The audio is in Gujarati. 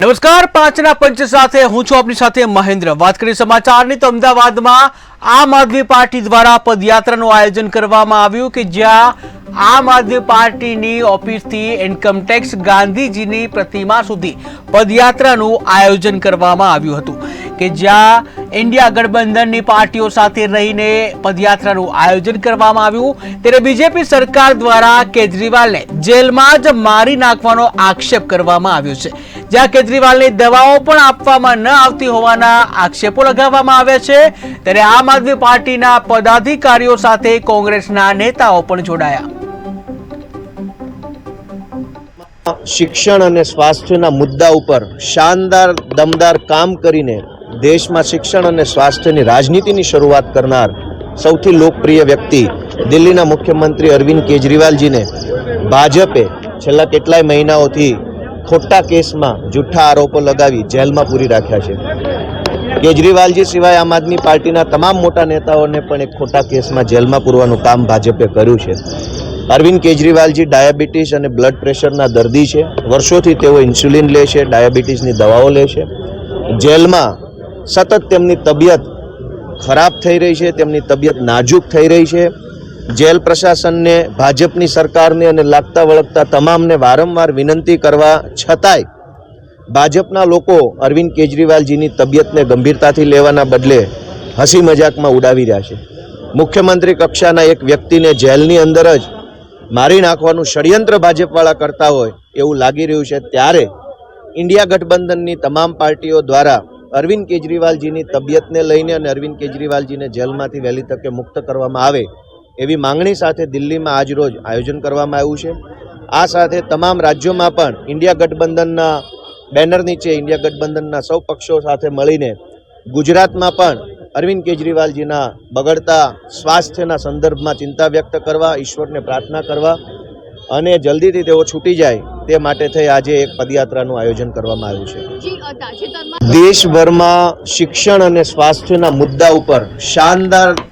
નમસ્કાર, પાંચના પંચ સાથે હું છું આપની સાથે મહેન્દ્ર. વાત કરી સમાચારની તો અમદાવાદમાં આમ આદમી પાર્ટી દ્વારા પદયાત્રાનું આયોજન કરવામાં આવ્યું કે જ્યાં આમ આદમી પાર્ટીની ઓફિસથી ઇન્કમટેક્સ ગાંધીજીની પ્રતિમા સુધી પદયાત્રાનું આયોજન કરવામાં આવ્યું હતું કે જ્યાં ઇન્ડિયા ગઠબંધનની પાર્ટીઓ સાથે રહીને પદયાત્રાનું આયોજન કરવામાં આવ્યું. ત્યારે બીજેપી સરકાર દ્વારા કેજરીવાલને જેલમાં જ મારી નાખવાનો આક્ષેપ કરવામાં આવ્યો છે. જ્યાં કેજરીવાલની દવાઓ પણ આપવામાં ન આવતી હોવાના આક્ષેપો લગાવવામાં આવ્યા છે. ત્યારે આમ આદમી પાર્ટીના પદાધિકારીઓ સાથે કોંગ્રેસના નેતાઓ પણ જોડાયા. શિક્ષણ અને સ્વાસ્થ્યના મુદ્દા ઉપર શાનદાર, દમદાર કામ કરીને દેશમાં શિક્ષણ અને સ્વાસ્થ્યની રાજનીતિની શરૂઆત કરનાર સૌથી લોકપ્રિય વ્યક્તિ દિલ્હીના મુખ્યમંત્રી અરવિંદ કેજરીવાલજીને ભાજપે છેલ્લા કેટલાય મહિનાઓથી ખોટા કેસમાં જુઠ્ઠા આરોપો લગાવી જેલમાં પૂરી રાખ્યા છે. કેજરીવાલજી સિવાય આમ આદમી પાર્ટીના તમામ મોટા નેતાઓને પણ એક ખોટા કેસમાં જેલમાં પૂરવાનું કામ ભાજપે કર્યું છે. અરવિંદ કેજરીવાલજી ડાયાબિટીસ અને બ્લડ પ્રેશરના દર્દી છે. વર્ષોથી તેઓ ઇન્સ્યુલિન લે છે, ડાયાબિટીસની દવાઓ લે છે. જેલમાં સતત તેમની તબિયત ખરાબ થઈ રહી છે, તેમની તબિયત નાજુક થઈ રહી છે. જેલ પ્રશાસનને, ભાજપની સરકારને અને લાગતા વળગતા તમામને વારંવાર વિનંતી કરવા છતાંય ભાજપના લોકો અરવિંદ કેજરીવાલજીની તબિયતને ગંભીરતાથી લેવાના બદલે હસી મજાકમાં ઉડાવી રહ્યા છે. મુખ્યમંત્રી કક્ષાના એક વ્યક્તિને જેલની અંદર જ મારી નાખવાનું ષડયંત્ર ભાજપવાળા કરતા હોય એવું લાગી રહ્યું છે ત્યારે ઇન્ડિયા ગઠબંધનની તમામ પાર્ટીઓ દ્વારા અરવિંદ કેજરીવાલજીની તબિયતને લઈને અને અરવિંદ કેજરીવાલજીને જેલમાંથી વહેલી તકે મુક્ત કરવામાં આવે એવી માંગણી સાથે દિલ્હીમાં આજરોજ આયોજન કરવામાં આવ્યું છે. આ સાથે તમામ રાજ્યોમાં પણ ઇન્ડિયા ગઠબંધનના બેનર નીચે ઇન્ડિયા ગઠબંધનના સૌ પક્ષો સાથે મળીને ગુજરાતમાં પણ અરવિંદ કેજરીવાલજીના બગડતા સ્વાસ્થ્યના સંદર્ભમાં ચિંતા વ્યક્ત કરવા ઈશ્વરને પ્રાર્થના કરવા અને જલ્દીથી તેઓ છૂટી જાય તે માટે થઈ આજે એક પદયાત્રાનું આયોજન કરવામાં આવ્યું છે. દેશભરમાં શિક્ષણ અને સ્વાસ્થ્યના મુદ્દા ઉપર શાનદાર